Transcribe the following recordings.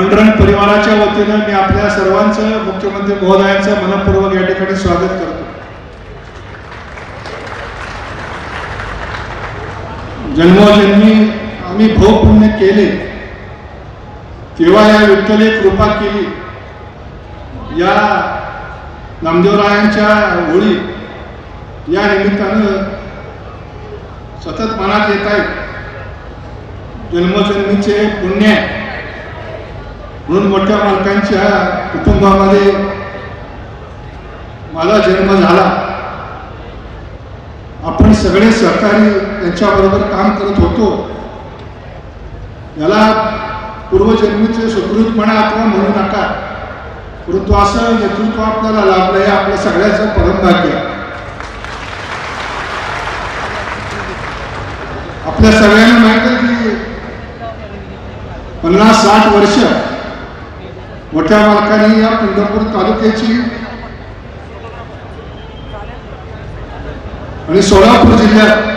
अंडरंग परिवाराच्या वतीनं मी आपल्या सर्वांचं मुख्यमंत्री महोदयांचं मनपूर्वक या ठिकाणी स्वागत करतो. जन्मोजन्मी आम्ही भोग पुण्य केले तेव्हा या विठ्ठले कृपा केली. या नामदेवरायांच्या होळी या निमित्तानं सतत मनात येत आहेत जन्मजन्मीचे पुण्य दोन म्हणून मोठ्या मालकांच्या कुटुंबामध्ये माझा जन्म झाला. आपण सगळे सहकारी त्यांच्याबरोबर काम करत होतो. याला पूर्वजन्मीचे सुकृतपणा आपण म्हणू नका. परंतु असं नेतृत्व आपल्याला लाभलं हे आपल्या सगळ्याचं परमभाग्य. आपल्या सगळ्यांना माहीत आहे की पन्नास साठ वर्ष मोठ्या मालकांनी या पंढरपूर तालुक्याची आणि सोलापूर जिल्ह्यात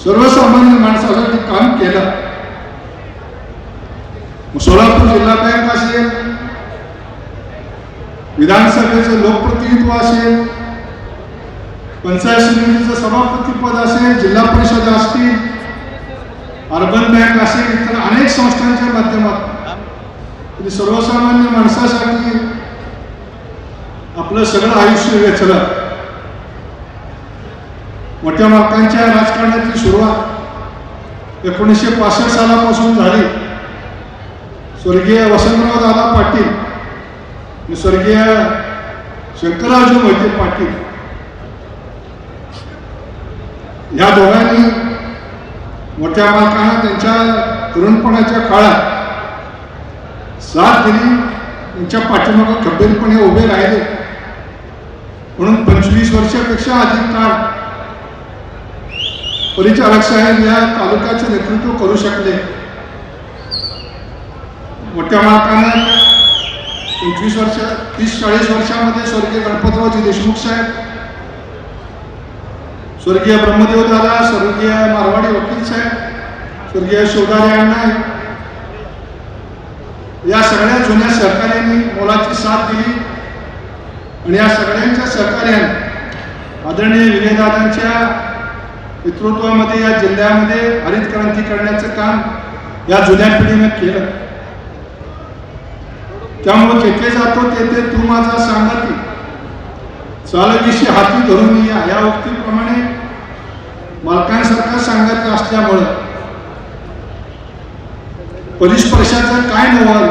सर्वसामान्य माणसासाठी काम केलं. सोलापूर जिल्हा बँक असेल विधानसभेचं लोकप्रतिनिधित्व असेल पंचायत समितीचं सभापती पद असेल जिल्हा परिषद असतील अर्बन बँक असेल इतर अनेक संस्थांच्या माध्यमातून म्हणजे सर्वसामान्य माणसासाठी आपलं सगळं आयुष्य वेचलं. मोठ्या मालकांच्या राजकारणाची सुरुवात एकोणीसशे पासष्ट सालापासून झाली. स्वर्गीय वसंतराव दादा पाटील आणि स्वर्गीय शंकरराजू मोहिते पाटील या दोघांनी मोठ्या मालकांना त्यांच्या तरुणपणाच्या काळात साथ दिली. त्यांच्या पाठीमागं खंबीरपणे उभे राहिले. म्हणून पंचवीस वर्षापेक्षा अधिक काळ परिचालक साहेब या तालुक्याचे नेतृत्व करू शकले. मोठ्या मालकांना पंचवीस वर्ष तीस चाळीस वर्षामध्ये स्वर्गीय गणपतरावजी देशमुख साहेब स्वर्गीय ब्रह्मदेव दादा स्वर्गीय मारवाडी वकील साहेब स्वर्गीय शिवदारे अण्णा या सगळ्या जुन्या सहकार्यांनी मोलाची साथ दिली. आणि या सगळ्यांच्या सहकार्यानं आदरणीय विजयदादांच्या नेतृत्वामध्ये या जिल्ह्यामध्ये हरित क्रांती करण्याचं काम या जुन्या पिढीने केलं. त्यामुळे जेथे जातो तेथे तू माझा सांगा की चालविषयी हाती धरून या या उक्तीप्रमाणे मालकांसारखा सांगत असल्यामुळं परिस्पर्शाचा काय नवाल?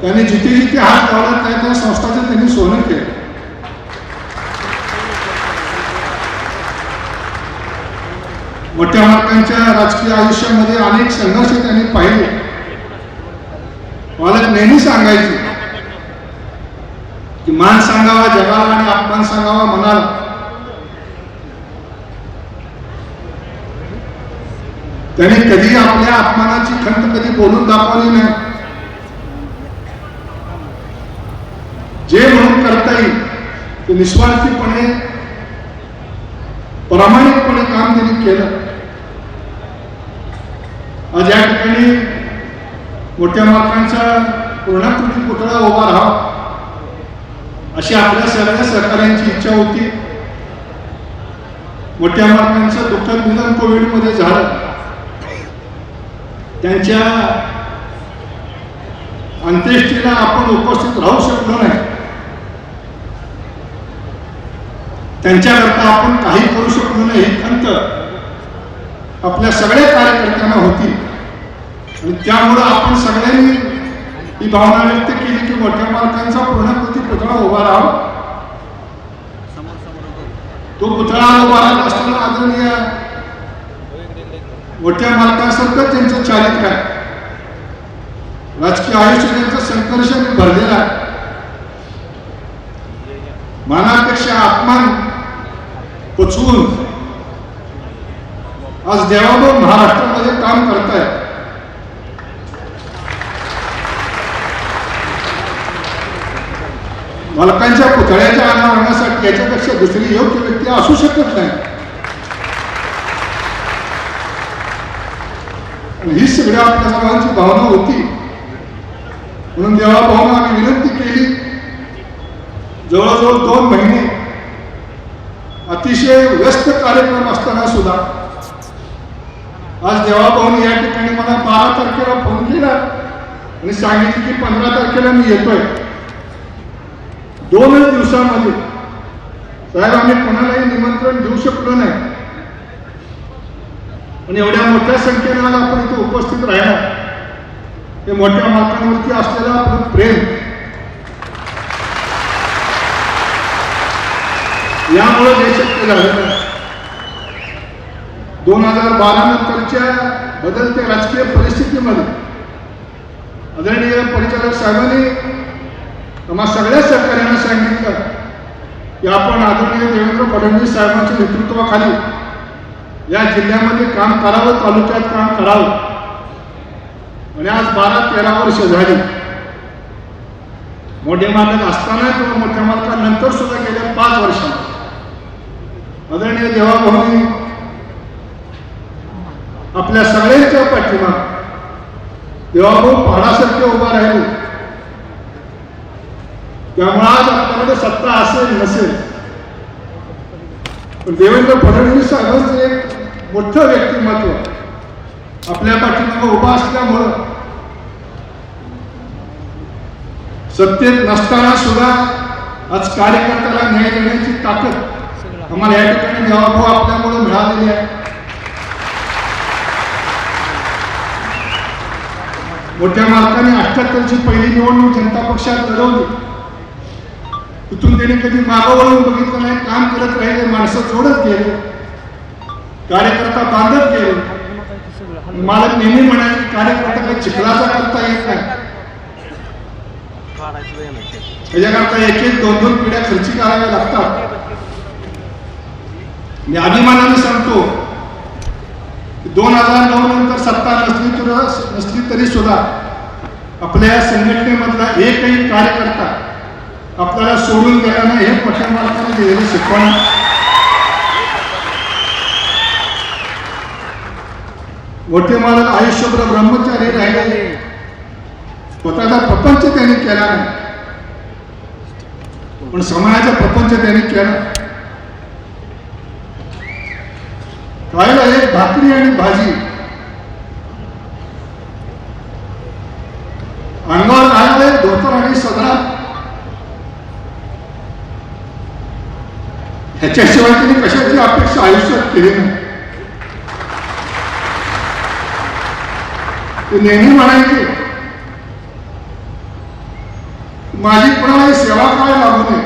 त्याने जिथे जिथे हात लावला त्या त्या संस्थाचं त्यांनी सोनं केलं. मोठ्या मालकांच्या राजकीय आयुष्यामध्ये अनेक संघर्ष त्यांनी पाहिले. मला नेहमी सांगायचे की मान सांगावा जगाला आणि अपमान सांगावा मनाला त्याने कधी आपल्या अपमानाची खंत कधी बोलून दाखवली नाही. जे म्हणून करता येईल ते निस्वार्थीपणे प्रामाणिकपणे काम त्यांनी केलं. आज या ठिकाणी मोठ्या मालकांचा पूर्णाकृती पुतळा उभा राहावा अशी आपल्या सगळ्या सरकारांची इच्छा होती. मोठ्या मालकांचं दुःख निधन कोविडमध्ये झालं. त्यांच्या अंत्येष्टीला आपण उपस्थित राहू शकलो नाही. त्यांच्याकरता आपण काही करू शकलो नाही. ही खंत आपल्या सगळ्या कार्यकर्त्यांना होती. आणि त्यामुळं आपण सगळ्यांनी ही भावना व्यक्त केली की मोठ्या मालकांचा पूर्णकृती पुतळा उभा राहावा. तो पुतळा उभा राहत असताना आदरणीय मोठ्या मालकासारखं त्यांचं चालित काय राजकीय आयुष्य त्यांचं संघर्षाने भरलेलं. आहे मानापेक्षा अपमान पचवून आज देवाभाऊ महाराष्ट्रामध्ये काम करतायत मालकांच्या पुतळ्याच्या अनावरणासाठी याच्यापेक्षा दुसरी योग्य व्यक्ती असू शकत नाही. आणि ही सगळ्या आपल्या सर्वांची भावना होती. म्हणून देवाभाऊनं आम्ही विनंती केली. जवळजवळ दोन महिने अतिशय व्यस्त कार्यक्रम असताना सुद्धा आज देवाभाऊने या ठिकाणी मला बारा तारखेला फोन केला आणि सांगितलं की पंधरा तारखेला मी येतोय. दोनच दिवसामध्ये. साहेब आम्ही कोणालाही निमंत्रण देऊ शकलो नाही. आणि एवढ्या मोठ्या संख्येने आज आपण इथे उपस्थित राहिला. हे मोठ्या मालकांवरती असलेलं आपलं प्रेम. यामुळे हे शक्य झालं. दोन हजार बारा नंतरच्या बदलत्या राजकीय परिस्थितीमध्ये आदरणीय परिचालक साहेबांनी आम्हा सगळ्या सहकार्यांना सांगितलं की आपण आदरणीय देवेंद्र फडणवीस साहेबांच्या नेतृत्वाखाली या जिल्ह्यामध्ये काम करावं तालुक्यात काम करावं. आणि आज बारा तेरा वर्ष झाली. मोठे मालक असताना किंवा मोठ्या मालकानंतर सुद्धा गेल्या पाच वर्षात आदरणीय देवाभाऊनी आपल्या सगळ्यांच्या पाठीमाग देवाभाऊ पहाडासारखे उभा राहिले. त्यामुळे आज आपल्याकडे सत्ता असेल नसेल देवेंद्र फडणवीस साहेबांचं एक मोठं व्यक्तिमत्व. आपल्या पाठीमागे उभा असल्यामुळं. सत्तेत नसताना सुद्धा आज कार्यकर्त्याला न्याय देण्याची ताकद आम्हाला या ठिकाणी देवाभाऊ हो आपल्यामुळे मिळालेली आहे. मोठ्या मालकाने अठ्याहत्तरची पहिली निवडणूक जनता पक्षात लढवली. तिथून त्यांनी कधी मागं वळून बघितलं नाही काम करत राहिले माणसं जोडत गेले कार्यकर्ता बांधत गेले. मालक नेहमी म्हणाले कार्यकर्ता काही चिखलाचा करता येत नाही. त्याच्याकरता एक एक दोन दोन पिढ्या खर्ची कराव्या लागतात. मी अभिमानाने सांगतो दोन हजार नऊ नंतर सत्ता नसली तर नसली तरी सुद्धा आपल्या संघटनेमधला एकही कार्यकर्ता आपल्याला सोडून गेला नाही हे मोठ्या मालकाने दिलेली शिकवण. मोठे मालक आयुष्यभर ब्रह्मचारी राहिले स्वतःचा प्रपंच त्यांनी केला नाही. पण समाजाचा प्रपंच त्यांनी केला. खायला एक भाकरी आणि भाजी. अंगावर घालले धोतर आणि सदरा ह्याच्याशिवाय त्यांनी कशाची अपेक्षा आयुष्यात केली नाही. ते नेहमी म्हणायचे माझी कोणालाही सेवा काय लागू नये.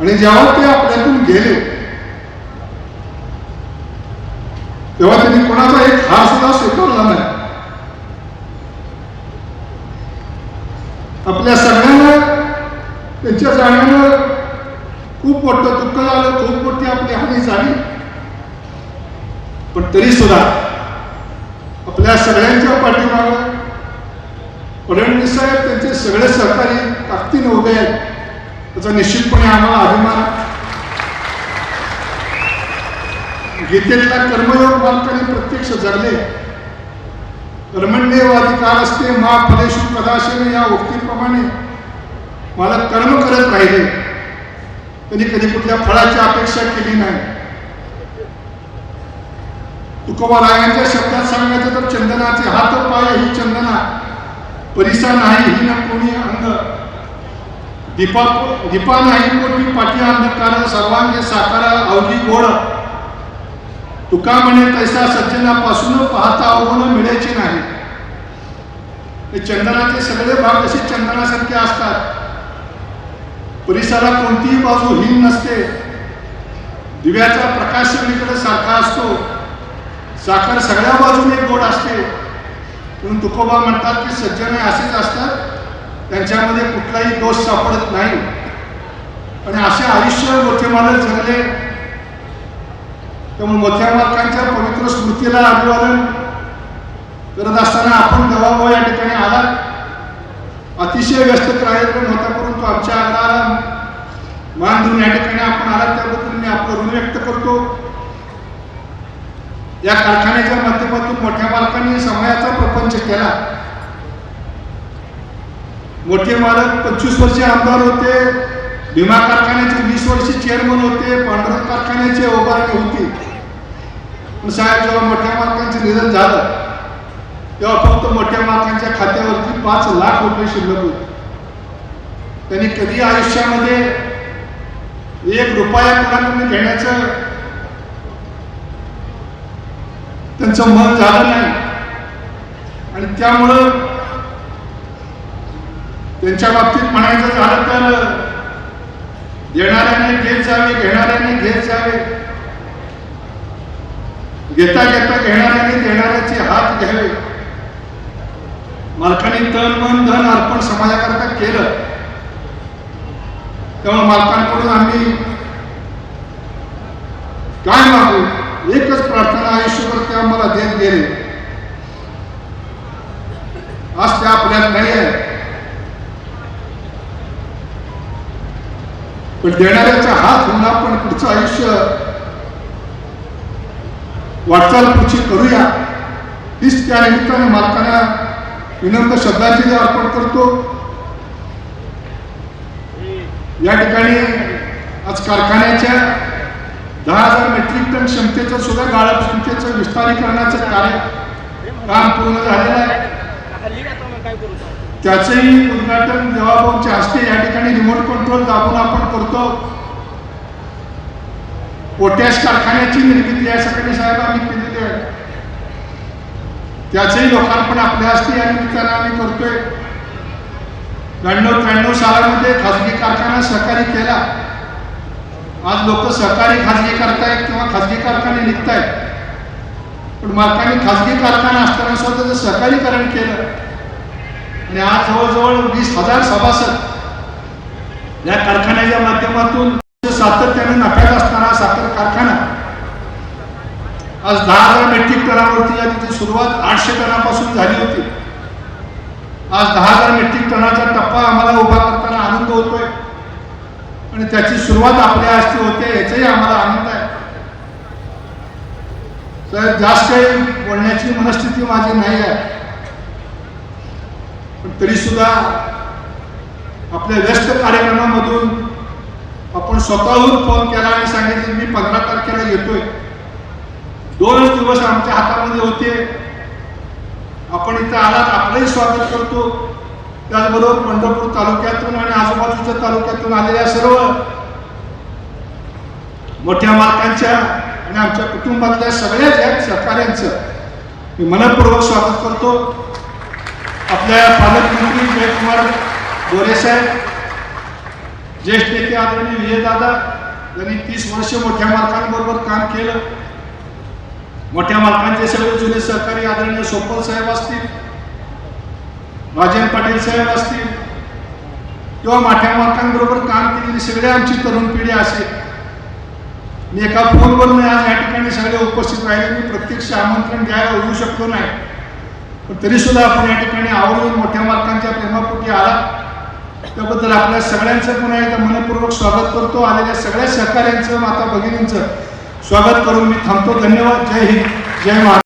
आणि जेव्हा ते आपल्यातून गेले तेव्हा त्यांनी कोणाचा एक हार सुद्धा स्वीकारला नाही आपल्या सगळ्यांना त्यांच्या जाण्यानं खूप मोठं दुःख झालं खूप मोठी आपली हानी झाली. पण तरी सुद्धा आपल्या सगळ्यांच्या पाठीमागं फडणवीस साहेब त्यांचे सगळे सहकारी ताकदीने उभे आहेत. त्याचा निश्चितपणे आम्हाला अभिमान गीतेला कर्मयोग मालकाने प्रत्यक्ष जगले. कर्मण्यवादी काल असते मा फलेशु कदाशिव या उक्तीप्रमाणे मला कर्म करत राहिले. कधी कधी कुठल्या फळाची अपेक्षा केली नाही. तुकोबारायांच्या शब्दात सांगायचं तर चंदनाचे हात पाय ही चंदना. परिसा नाही ही ना कोणी अंग. दीपा दीपा नाही कोणी पाठी अंधकार सर्वांगे साकारा अवघी गोड तुका म्हणे तैसा सज्जनापासून पाहता अवगुण मिळायचे नाही. चंदनाचे सगळे भाग असे चंदनासारखे असतात. परिसराला कोणतीही बाजू हीन नसते. दिव्याचा प्रकाश सगळीकडे सारखा असतो. साखर सगळ्या बाजूने गोड असते. म्हणून तुकोबा म्हणतात की सज्जने असेच असतात. त्यांच्यामध्ये कुठलाही दोष सापडत नाही. आणि असे आयुष्य मोठे मालक जगले. त्यामुळे मोठ्या मालकांच्या पवित्र स्मृतीला अभिवादन करत असताना आपण दबाव या ठिकाणी आलात. अतिशय व्यस्त कार्यक्रम होता. आमच्या आग्रहाला मान देऊन या ठिकाणी आपण आला त्याबद्दल मी आपलं ऋण व्यक्त करतो. या कारखान्याच्या माध्यमातून मोठ्या मालकांनी समयाचा प्रपंच केला. मोठे मालक पंचवीस वर्षे आमदार होते भीमा कारखान्याचे वीस वर्षे चेअरमन होते पांढरं कारखान्याचे उभारणी होती. पण साहेब जेव्हा मोठ्या मालकांचे निधन झालं तेव्हा फक्त मोठ्या मालकांच्या खात्यावरती पाच लाख रुपये शिल्लक होते. त्यांनी कधी आयुष्यामध्ये एक रुपया कोणाकडून घेण्याचं त्यांचं मन झालं नाही. आणि त्यामुळं त्यांच्या बाबतीत म्हणायचं झालं तर देणाऱ्याने घेत जावे घेणाऱ्याने घेत जावे. घेता घेता घेणाऱ्याने देणाऱ्याचे हात घ्यावे. मालकाने तन मन धन अर्पण समाजाकरता केलं. तेव्हा मालकांकडून आम्ही काय मागू? एकच प्रार्थना आयुष्यभर ते आम्हाला देत गेले. आज ते आपल्यात नाही आहे. पण देणाऱ्याचा हात होऊन आपण पुढचं आयुष्य. वाटचाल पुढची करूया. हीच त्या निमित्ताने मालकांना विनम्र श्रद्धांजली अर्पण करतो. या ठिकाणी आज कारखान्याच्या दहा हजार मेट्रिक टन क्षमतेचं सुद्धा गाळप क्षमतेचं विस्तारीकरणाचं कार्य काम पूर्ण झालेलं आहे. त्याचंही उद्घाटन देवाभाऊच्या हस्ते या ठिकाणी रिमोट कंट्रोल दाबून आपण करतो. पोटॅश कारखान्याची निर्मिती या सगळ्यांनी साहेब आम्ही केलेली आहे. त्याचंही लोकार्पण आपल्या हस्ते या निमित्तानं आम्ही करतोय. ब्याण्णव त्र्याण्णव सालामध्ये खाजगी कारखाना सहकारी केला. आज लोक सहकारी खाजगी करतायत किंवा खाजगी कारखाने निघतायत. पण मालकांनी खाजगी कारखाना असताना सुद्धा त्याचं सहकारीकरण केलं आणि आज जवळजवळ वीस हजार सभासद या कारखान्याच्या माध्यमातून सातत्याने नफ्यात असणारा साखर कारखाना आज दहा हजार मेट्रिक टनावरती या तिथे सुरुवात आठशे टनापासून झाली होती. आज दहा हजार मेट्रिक टनाचा टप्पा आम्हाला उभा करताना आनंद होतोय. आणि त्याची सुरुवात आपल्या हस्ते होते याचाही आम्हाला आनंद आहे. तर जास्त बोलण्याची मनस्थिती माझी नाही आहे. पण तरी सुद्धा आपल्या व्यस्त कार्यक्रमामधून आपण स्वतःहून फोन केला आणि सांगितले मी पंधरा तारखेला येतोय. दोनच दिवस आमच्या हातामध्ये होते. आपण इथं आलात आपलंही स्वागत करतो. त्याचबरोबर पंढरपूर तालुक्यातून आणि आजूबाजूच्या तालुक्यातून आलेल्या सर्व मोठ्या मालकांच्या आणि आमच्या कुटुंबातल्या सगळ्याच या सहकाऱ्यांचं. मी मनपूर्वक स्वागत करतो. आपल्या पालकमंत्री जयकुमार गोरे साहेब ज्येष्ठ नेते आदरणीय विजयदादा यांनी तीस वर्ष मोठ्या मालकांबरोबर काम केलं. मोठ्या मालकांचे सगळे जुने सहकारी आदरणीय सोपल साहेब असतील राजन पाटील साहेब असतील किंवा मोठ्या मालकांबरोबर काम केलेली सगळे आमची तरुण पिढी असेल. मी एका फोनवर नाही आज या ठिकाणी सगळे उपस्थित राहिले मी प्रत्यक्ष आमंत्रण द्यायला होऊ शकतो नाही. पण तरी सुद्धा आपण या ठिकाणी आवर्जून मोठ्या मालकांच्या प्रेमापोटी आला त्याबद्दल आपल्या सगळ्यांचं पुन्हा एकदा मनपूर्वक स्वागत करतो. आलेल्या सगळ्या सहकाऱ्यांचं माता भगिनींचं स्वागत करून मी थांबतो. धन्यवाद. जय हिंद. जय महाराष्ट्र.